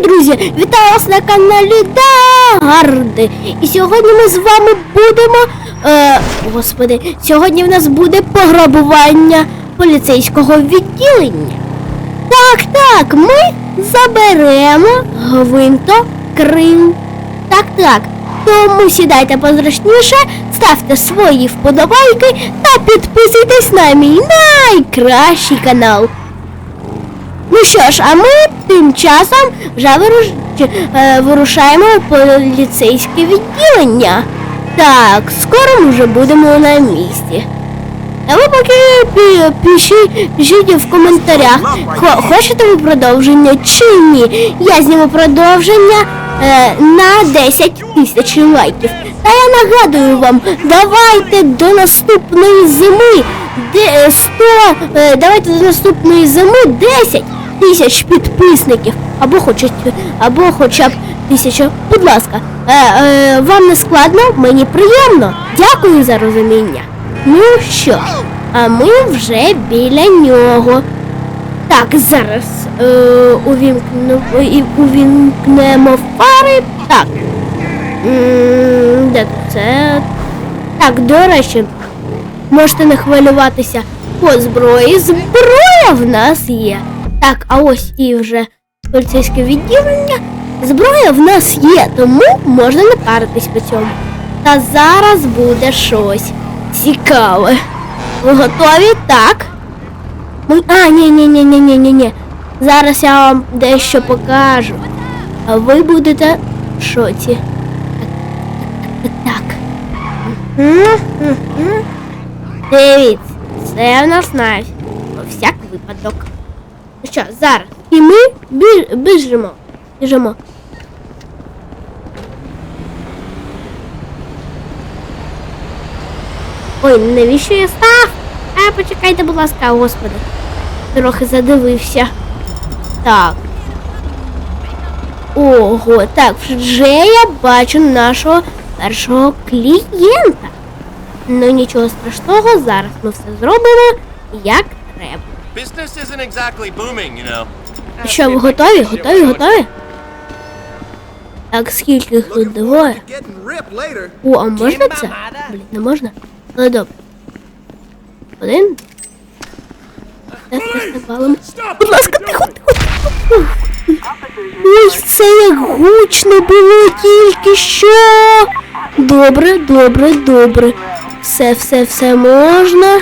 друзі! Вітаю вас на каналі Дарди. І сьогодні ми з вами будемо. Е, господи, сьогодні в нас буде пограбування поліцейського відділення. Так, так, ми заберемо гвинто Крим. Так, так. Тому сідайте позручніше, ставте свої вподобайки та підписуйтесь на мій найкращий канал. Ну що ж, а ми тим часом вже вируш... е, вирушаємо в поліцейське відділення. Так, скоро ми вже будемо на місці. А ви поки пишіть, в коментарях, хо- хочете ви продовження чи ні. Я зніму продовження е, на 10 тисяч лайків. Та я нагадую вам, давайте до наступної зими. Де, е, 100, е, давайте до наступної зими 10 тисяч підписників. Або хоча, або хоча б тисяча. Будь ласка, е, е, вам не складно, мені приємно. Дякую за розуміння. Ну що, а ми вже біля нього. Так, зараз е, увімкну, увімкнемо фари. Так. Де це? Так, до речі, можете не хвилюватися по зброї. Зброя в нас є. Так, а ось і вже поліцейське відділення. Зброя в нас є, тому можна не паритись по цьому. Та зараз буде щось цікаве. Ви готові? Так. А, ні, ні, ні, ні, ні, ні, ні. Зараз я вам дещо покажу. А ви будете в шоці. Так. Дивіться, це в нас навіть. Всяк випадок. Ну що, зараз. І ми біж... біжимо. Біжимо. Ой, навіщо я став? А, почекайте, будь ласка, господи. Трохи задивився. Так. Ого, так, вже я бачу нашого першого клієнта. Ну нічого страшного, зараз ми все зробимо як треба. Business isn't exactly booming, you know. Що, ви готові? Готові, готові? Так, скільки їх тут двоє? Getting ripped later. О, а можна це? Блін, не можна? Але добре. Один. Так. Будь ласка, тихо, тихо. Ой, це як гучно було тільки що. Добре, добре, добре. Все, все, все можна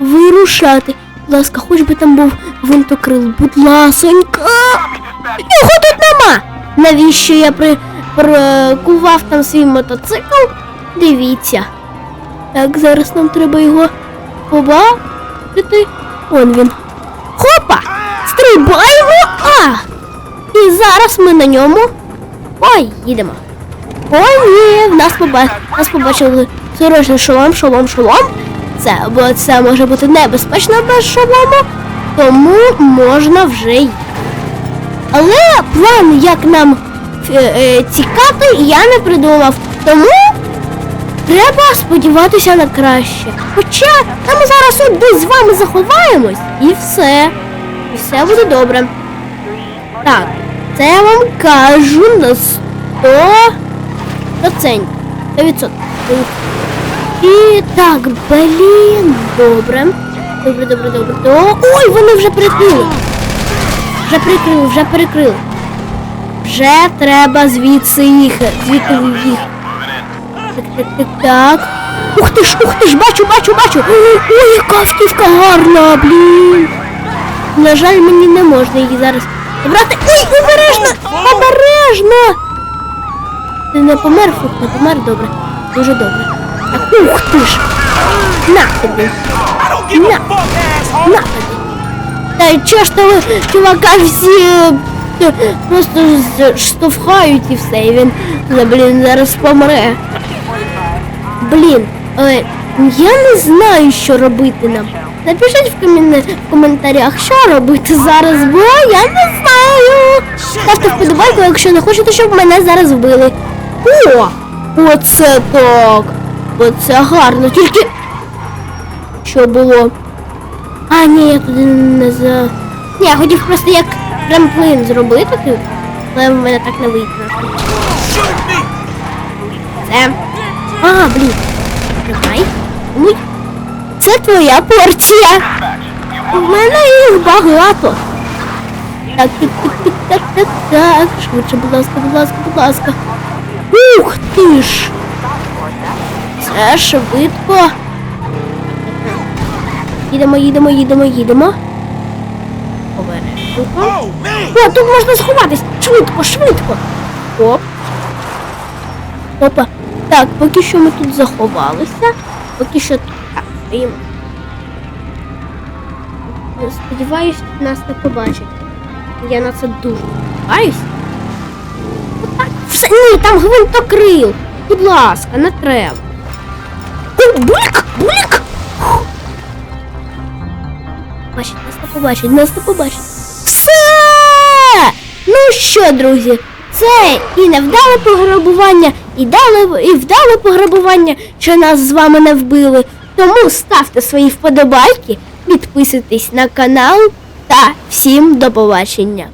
вирушати. Будь ласка, хоч би там був винтокрил, будь ласонька. Його тут нема. Навіщо я при... прикував там свій мотоцикл? Дивіться. Так, зараз нам треба його побачити. Он він. Хопа! Стрибаємо! А! І зараз ми на ньому. Ой, їдемо. Ой, ні, в нас поба... нас побачили сорочний шолом, шолом, шолом це, бо це може бути небезпечно без шолому, тому можна вже й. Але план, як нам е, е, тікати, я не придумав. Тому треба сподіватися на краще. Хоча там зараз от десь з вами заховаємось і все. І все буде добре. Так, це я вам кажу на 100%. 100%. І так, блін, добре. Добре, добре, добре. О, ой, вони вже прикрили. Вже прикрили, вже перекрили. Вже треба звідси їхати. Звідти їх. Так, так, так, так. Ух ти ж, ух ти ж, бачу, бачу, бачу. Ой, яка автівка гарна, блін. На жаль, мені не можна її зараз брати. Ой, обережно! Обережно! Ти не помер, фух, не помер, добре. Дуже добре. Ух ти ж! На тобі! На! На тобі! Та й чого ж то ви, чувака, всі е, просто з- штовхають і все, і він, ну, блін, зараз помре. Блін, е, я не знаю, що робити нам. Напишіть в, комін... в коментарях, що робити зараз, бо я не знаю. Ставте вподобайку, якщо не хочете, щоб мене зараз вбили. О! Оце так! Оце гарно, тільки. Що було? А, ні, я туди не за. Ні, я хотів просто як трамплин зробити тут. Але в мене так не вийде. Це. А, блін. Ой. Це твоя порція. У мене їх багато. Так, так, так, так, так, так, так. Швидше, будь ласка, будь ласка, будь ласка. Ух ти ж. Це швидко. Їдемо, їдемо, їдемо, їдемо. Обережненько. Oh! О, тут можна сховатись. Швидко, швидко. Оп. Опа. Так, поки що ми тут заховалися. Поки що тут. Так, стоїмо. Сподіваюсь, нас не побачать. Я на це дуже сподіваюсь. Все, ні, там гвинтокрил. Будь ласка, не треба. Бульк! Фух. Бачить, нас не побачить, нас не побачить. Все! Ну що, друзі, це і невдале пограбування, і, дали, і вдале пограбування, що нас з вами не вбили. Тому ставте свої вподобайки, підписуйтесь на канал та всім до побачення.